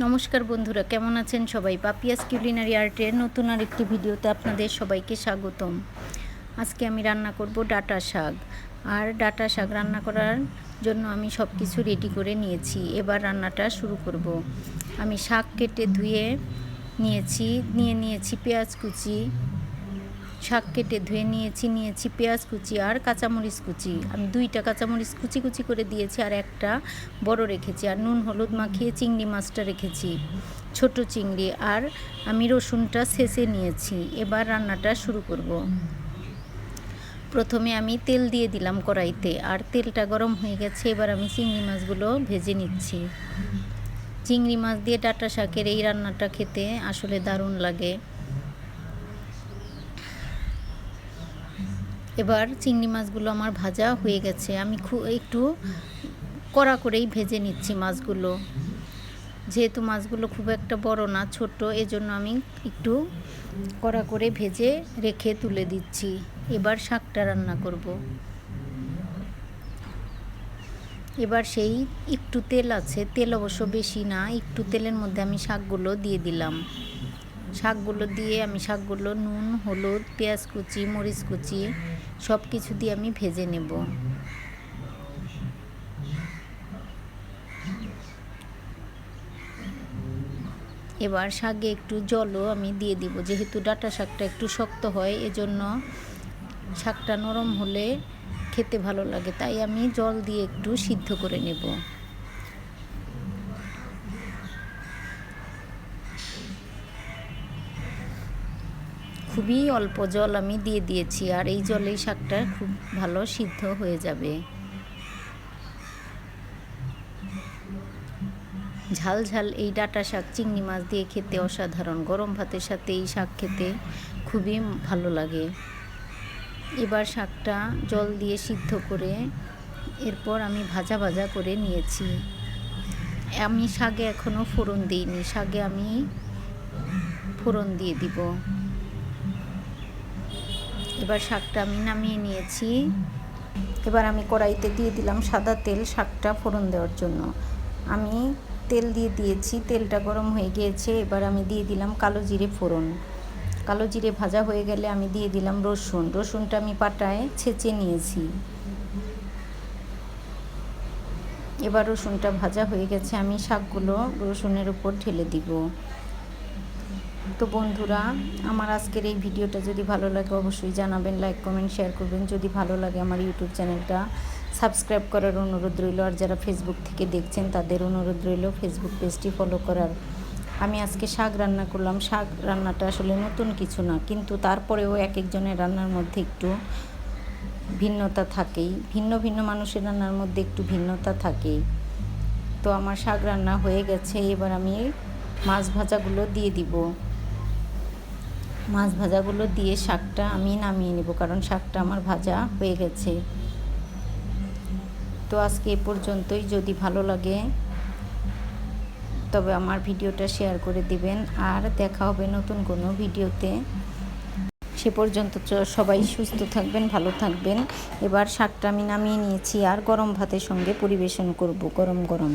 নমস্কার বন্ধুরা, কেমন আছেন সবাই? পাপিয়াস কিউলিনারি আর্টের নতুন আর একটি ভিডিওতে আপনাদের সবাইকে স্বাগতম। আজকে আমি রান্না করব ডাটা শাক। আর ডাটা শাক রান্না করার জন্য আমি সব কিছু রেডি করে নিয়েছি। এবার রান্নাটা শুরু করব। আমি শাক কেটে ধুয়ে নিয়েছি, নিয়ে নিয়েছি পেঁয়াজ কুচি শাক কেটে ধুয়ে নিয়েছি নিয়েছি পেঁয়াজ কুচি আর কাঁচামরিচ কুচি। আমি দুইটা কাঁচামরিচ কুচি কুচি করে দিয়েছি আর একটা বড় রেখেছি আর নুন, হলুদ মাখিয়ে চিংড়ি মাছটা রেখেছি। ছোট চিংড়ি আর আমি রসুনটা ছেঁচে নিয়েছি। এবার রান্নাটা শুরু করব। প্রথমে আমি তেল দিয়ে দিলাম কড়াইতে আর তেলটা গরম হয়ে গেছে, এবার আমি চিংড়ি মাছগুলো ভেজে নিচ্ছি। চিংড়ি মাছ দিয়ে ডাটা শাকের এই রান্নাটা খেতে আসলে দারুণ লাগে। এবার চিংড়ি মাছগুলো আমার ভাজা হয়ে গেছে। আমি খুব একটু কড়া করেই ভেজে নিচ্ছি মাছগুলো। যেহেতু মাছগুলো খুব একটা বড় না ছোট এজন্য আমি একটু কড়া করে ভেজে রেখে তুলে দিচ্ছি। এবার শাকটা রান্না করব। এবার সেই একটু তেল আছে, তেল অবশ্য বেশি না, একটু তেলের মধ্যে আমি শাকগুলো দিয়ে দিলাম। শাকগুলো দিয়ে আমি শাকগুলো নুন, হলুদ, পেঁয়াজ কুচি, মরিচ কুচি সব কিছু দিয়ে আমি ভেজে নেব। এবার শাকে একটু জলও আমি দিয়ে দিব, যেহেতু ডাটা শাকটা একটু শক্ত হয়, এজন্য শাকটা নরম হলে খেতে ভালো লাগে, তাই আমি জল দিয়ে একটু সিদ্ধ করে নেব। খুবই অল্প জল আমি দিয়ে দিয়েছি, আর এই জলেই শাকটা খুব ভালো সিদ্ধ হয়ে যাবে। ঝাল ঝাল এই ডাটা শাক চিংড়ি মাছ দিয়ে খেতে অসাধারণ, গরম ভাতের সাথে এই শাক খেতে খুবই ভালো লাগে। এবার শাকটা জল দিয়ে সিদ্ধ করে এরপর আমি ভাজা ভাজা করে নিয়েছি। আমি শাকে এখনও ফোড়ন দিইনি, শাকে আমি ফোড়ন দিয়ে দিব। এবার শাকটা আমি নামিয়ে নিয়েছি। এবার আমি কড়াইতে দিয়ে দিলাম সাদা তেল শাকটা ফোড়ন দেওয়ার জন্য। আমি তেল দিয়ে দিয়েছি, তেলটা গরম হয়ে গিয়েছে। এবার আমি দিয়ে দিলাম কালো জিরে ফোড়ন। কালো জিরে ভাজা হয়ে গেলে আমি দিয়ে দিলাম রসুন। রসুনটা আমি পাটায় ছেঁচে নিয়েছি। এবার রসুনটা ভাজা হয়ে গেছে, আমি শাকগুলো রসুনের উপর ঢেলে দিব। তো বন্ধুরা, আমার আজকের এই ভিডিওটা যদি ভালো লাগে অবশ্যই জানাবেন লাইক কমেন্ট শেয়ার করবেন। যদি ভালো লাগে আমার ইউটিউব চ্যানেলটা সাবস্ক্রাইব করার অনুরোধ রইল। আর যারা ফেসবুক থেকে দেখছেন, তাদের অনুরোধ রইল ফেসবুক পেজটি ফলো করার। আমি আজকে শাক রান্না করলাম। শাক রান্নাটা আসলে নতুন কিছু না, কিন্তু তারপরেও এক একজনের রান্নার মধ্যে একটু ভিন্নতা থাকেই। ভিন্ন ভিন্ন মানুষের রান্নার মধ্যে একটু ভিন্নতা থাকেই। তো আমার শাক রান্না হয়ে গেছে। এবার আমি মাছ ভাজাগুলো দিয়ে দিব। মাছ ভাজাগুলো দিয়ে শাকটা আমি নামিয়ে নেব, কারণ শাকটা আমার ভাজা হয়ে গেছে। তো আজকে এ পর্যন্তই, যদি ভালো লাগে তবে আমার ভিডিওটা শেয়ার করে দিবেন, আর দেখা হবে নতুন কোনো ভিডিওতে। সে পর্যন্ত সবাই সুস্থ থাকবেন, ভালো থাকবেন। এবার শাকটা আমি নামিয়ে নিয়েছি, আর গরম ভাতের সঙ্গে পরিবেশন করব, গরম গরম।